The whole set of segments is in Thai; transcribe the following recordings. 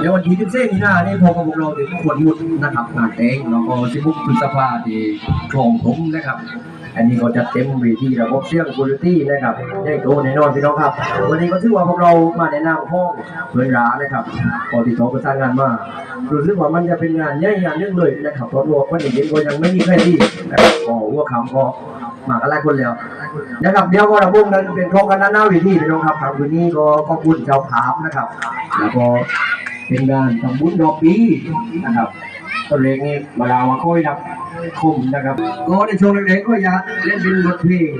ในวันที่14มีนาเนี่ยพอกับพวกเราถึงขวดหมุดนะครับงานแต่งแล้วก็16พฤษภาที่คลองถมนะครับ อันนี้ก็จะเต็มเวทีระบบเสียงคุณภาพนะครับได้โตแน่นอนพี่น้องครับ วันนี้ก็ถือว่าพวกเรามาในนามห้องเผยร้านะครับพอติดต่อประสานงานมารู้สึกว่ามันจะเป็นงานใหญ่งานหนึงเลยนะครับเพราะว่าวันนี้เย็นก็ยังไม่มีใครที่นะครับก็หัวคำก็มากันหลายคนแล้ว นะครับเดี๋ยวก็ระบุนั้นเป็นโครงการด้านหน้าเวทีพี่น้องครับทางคืนนี้ก็ขอบคุณชาวผามนะครับ แล้วก็เป็นงานทำบุญดอกปีนะครับต้นเล็กนี่มาลาวมาค่อยดับคมนะครับก็ในช่วงเล็กๆก็อยากเล่นเป็นบทเพลง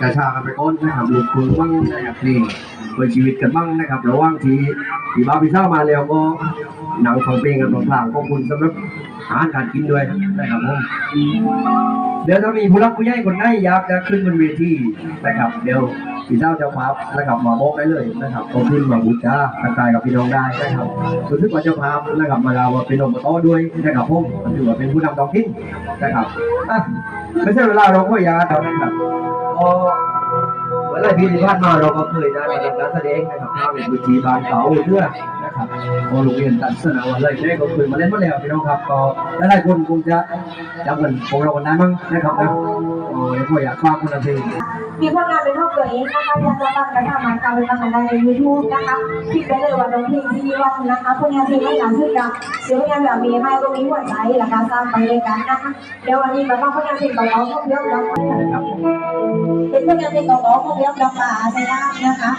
กระชากันไปก้อนนะครับลูกปืนบ้างนะครับเพลงเปิดชีวิตกันบ้างนะครับระหว่างที่ที่บ้าพิซ่ามาแล้วก็หนังฟังเพลงกันพลางๆขอบคุณสำหรับอาหารการกินด้วยนะครับผม เดี๋ยวถ้ามีผู้รักผู้ใหญ่คนไหนอยากจะขึ้นบนเวทีนะครับ เดี๋ยวพี่เจ้าจ้าภาพนะครับมาบอกได้เลยนะครับก็ขึ้นมาบูชาทักทายกับพี่น้องได้นะครับรู้สึกว่าจ้าภานะครับมาเราว่าเป็นองค์ประกอด้วยนะครับผมถือว่าเป็นผู้นำท้องถิ่นนะครับอะไม่ใช่เวลาเราก็ยาเท่านั้นครับก็เวลาปีที่ผ่านมาเราก็เคยได้ในการแสดงนะครับทางเวทีบานเขาเพื่อ นะครับพอโรงเรียนตัดสนามอะไรได้ก็เคยมาเล่นมาแล้วพี่น้องครับก็หลายๆคนคงจะจำกันของเรากันได้มั้งนะครับนะโอ้ยก็อยากฟังคนละเพลงมีผลงานเป็นรูปตัวเองนะคะอยากจะฟังกันทำมันการเป็นทำงานในยูทูบนะคะคลิปได้เลยว่าน้องเพลงที่วันนะคะผลงานเพลงไม่หนาขึ้นกับเสียงผลงานแบบมีไม่ก็มีหัวใจและการสร้างไปด้วยกันนะคะเดี๋ยววันนี้มาฟังผลงานเพลงต่อๆพวกเยอะแล้วเป็นผลงานเพลงต่อๆพวกเยอะดอกป่าใช่ไหมนะคะ